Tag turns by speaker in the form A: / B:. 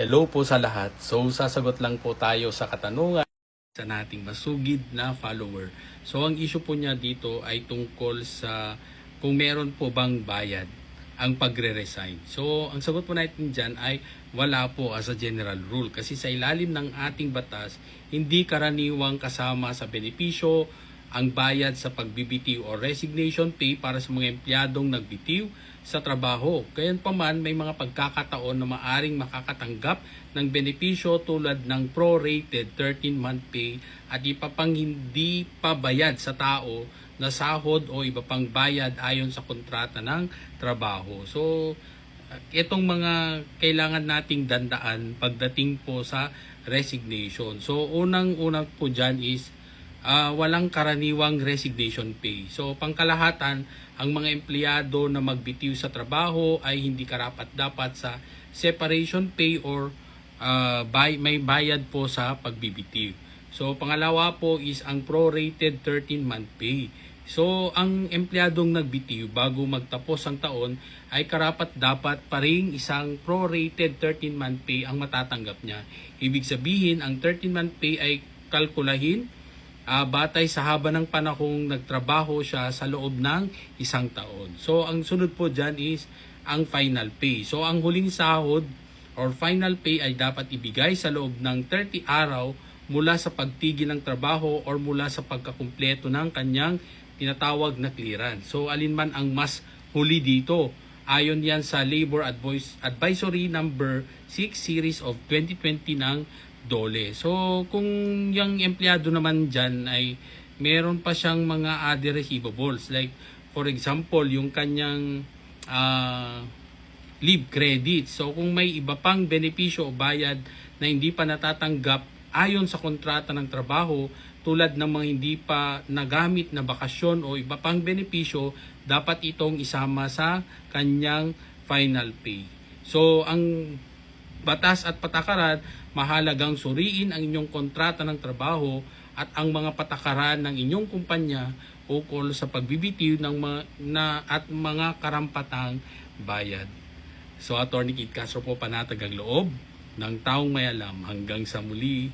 A: Hello po sa lahat. So sasagot lang po tayo sa katanungan sa nating masugid na follower. So ang issue po niya dito ay tungkol sa kung meron po bang bayad ang pagre-resign. So ang sagot po natin dyan ay wala po as a general rule kasi sa ilalim ng ating batas hindi karaniwang kasama sa benepisyo ang bayad sa pagbibitiw o resignation pay para sa mga empleyadong nagbitiw sa trabaho. Kayan pa man, may mga pagkakataon na maaring makakatanggap ng benepisyo tulad ng prorated 13-month pay at iba pang hindi pa bayad sa tao na sahod o iba pang bayad ayon sa kontrata ng trabaho. So, itong mga kailangan nating dandaan pagdating po sa resignation. So, unang-unang po dyan is ah, walang karaniwang resignation pay. So, pangkalahatan, ang mga empleyado na magbitiw sa trabaho ay hindi karapat dapat sa separation pay or ah, bay- may bayad po sa pagbibitiw. So, pangalawa po is ang prorated 13-month pay. So, ang empleyadong nagbitiw bago magtapos ang taon ay karapat dapat pa ring isang prorated 13-month pay ang matatanggap niya. Ibig sabihin, ang 13-month pay ay kalkulahin ah, batay sa haba ng panahong nagtrabaho siya sa loob ng isang taon. So, ang sunod po dyan is ang final pay. So, ang huling sahod or final pay ay dapat ibigay sa loob ng 30 araw mula sa pagtigil ng trabaho or mula sa pagkakumpleto ng kanyang tinatawag na clearance. So, alinman ang mas huli dito. Ayon yan sa Labor Advoice- Advisory Number 6 Series of 2020 ng DOLE. So, kung yung empleyado naman dyan ay meron pa siyang mga other receivables. Like, for example, yung kanyang ah, leave credit. So, kung may iba pang benepisyo o bayad na hindi pa natatanggap ayon sa kontrata ng trabaho, tulad ng mga hindi pa nagamit na bakasyon o iba pang benepisyo, dapat itong isama sa kanyang final pay. So, ang batas at patakaran, mahalagang suriin ang inyong kontrata ng trabaho at ang mga patakaran ng inyong kumpanya ukol sa pagbibitiw ng mga, na, at mga karampatang bayad. So, Attorney Kit Castro po panatag ang loob ng taong may alam hanggang sa muli.